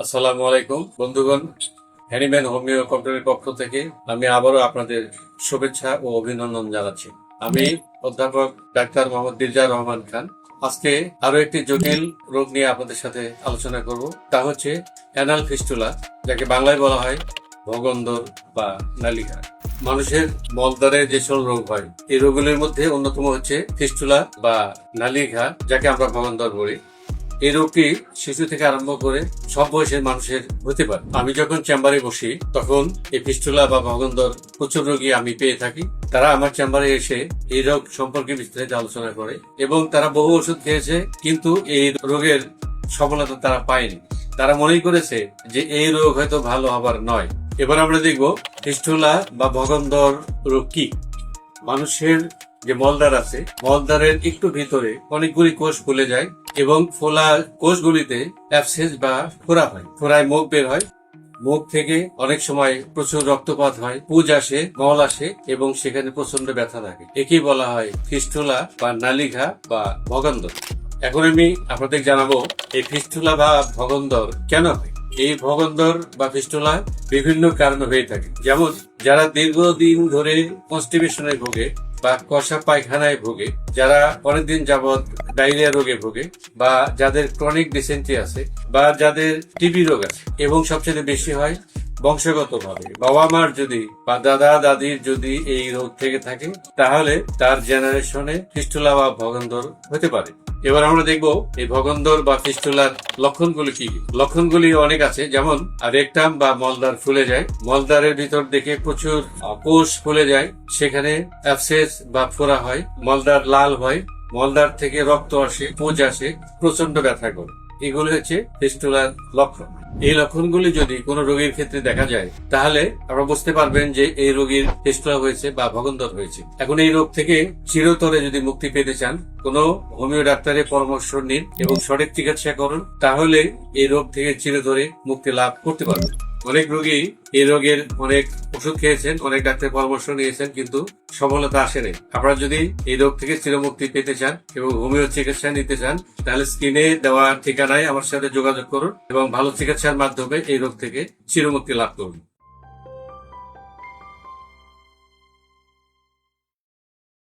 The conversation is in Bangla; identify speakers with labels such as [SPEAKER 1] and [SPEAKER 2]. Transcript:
[SPEAKER 1] আসসালামু আলাইকুম। বন্ধুগণ হ্যানিম্যান হোমিও কম্পিউটারের পক্ষ থেকে আমি আবারও আপনাদের শুভেচ্ছা ও অভিনন্দন জানাচ্ছি। আমি অধ্যাপক ডাক্তার মোহাম্মদ দিলজার রহমান খান। আজকে আরও একটি জটিল রোগ নিয়ে আপনাদের সাথে আলোচনা করব। তা হচ্ছে অ্যানাল ফিস্টুলা, যাকে বাংলায় বলা হয় ভগন্দর বা নালিকা। মানুষের মলদ্বারে যে সকল রোগ হয়, এই রোগগুলির মধ্যে অন্যতম হচ্ছে ফিস্টুলা বা নালিঘা যাকে আমরা ভগন্দর বলি। এই রোগটি শিশু থেকে আরম্ভ করে সব বয়সের মানুষের হতে পারে। আমি যখন চেম্বারে বসি, তখন এই ফিস্টুলা বা ভগন্দর প্রচুর রোগী আমি পেয়ে থাকি। তারা আমার চেম্বারে এসে এই রোগ সম্পর্কে বিস্তারিত আলোচনা করে এবং তারা বহু ওষুধ খেয়েছে, কিন্তু এই রোগের সফলতা তারা পায়নি। তারা মনেই করেছে যে এই রোগ হয়তো ভালো হবার নয়। এবার আমরা দেখব ফিস্টুলা বা ভগন্দর রোগ কি। মানুষের যে মলদ্বার আছে, মলদ্বারের একটু ভিতরে অনেকগুলি কোষ ফুলে যায়। এবং ফোলা কোষগুলিতে অ্যাবসেস বা ফোড়া হয়। ফোড়ায় মুখ বের হয়। মুখ থেকে অনেক সময় প্রচুর রক্তপাত হয়, পুজ আসে, মল আসে এবং সেখানে প্রচণ্ড ব্যথা থাকে একেই বলা হয় ফিস্টুলা বা নালিঘা বা ভগন্দর। এখন আমি আপনাদের জানাব, এই ফিস্টুলা বা ভগন্দর কেন হয়? এই ভগন্দর বা ফিস্টুলা বিভিন্ন কারণে হয়ে থাকে। যেমন, যারা দীর্ঘদিন ধরে কনস্টিপেশনে ভোগে বা কষা পায়খানায় ভোগে, যারা অনেকদিন যাবৎ ডায়রিয়া রোগে ভোগে, বা যাদের ক্রনিক ডিসেন্ট্রি আছে, বা যাদের টিবি রোগ আছে, এবং সবচেয়ে বেশি হয় বংশগতভাবে। বাবা মার যদি, বা দাদা দাদির যদি এই রোগ থেকে থাকে, তাহলে তার জেনারেশনে ফিস্টুলা বা ভগন্দর হতে পারে। এবার আমরা দেখব এই ভগন্দর বা ফিস্টুলার লক্ষণগুলি কি লক্ষণগুলি অনেক আছে, যেমন রেকটাম বা মলদার ফুলে যায়। মলদারের ভিতর দেখে প্রচুর কোষ ফুলে যায়, সেখানে অ্যাবসেস বা ফোড়া হয় মলদার লাল হয় মলদার থেকে রক্ত আসে পুজ আসে প্রচণ্ড ব্যথা করে এগুলো হচ্ছে ফিস্টুলার লক্ষণ। এই লক্ষণগুলি যদি কোনো রোগীর ক্ষেত্রে দেখা যায়, তাহলে আমরা বুঝতে পারবেন যে এই রোগীর ফিস্টুলা হয়েছে বা ভগন্দর হয়েছে। এখন এই রোগ থেকে চিরতরে যদি মুক্তি পেতে চান, কোনো হোমিও ডাক্তারের পরামর্শ নিন এবং সঠিক চিকিৎসা করুন, তাহলে এই রোগ থেকে চিরতরে মুক্তি লাভ করতে পারবেন। অনেক রোগী এই রোগের অনেক ওষুধ খেয়েছেন, অনেক ডাক্তার পরামর্শ নিয়েছেন, কিন্তু সফলতা আসেনি। আপনারা যদি এই রোগ থেকে চিরমুক্তি পেতে চান এবং হোমিও চিকিৎসা নিতে চান, তাহলে স্ক্রিনে দেওয়া ঠিকানায় আমার সাথে যোগাযোগ করুন এবং ভালো চিকিৎসার মাধ্যমে এই রোগ থেকে চিরমুক্তি লাভ করুন।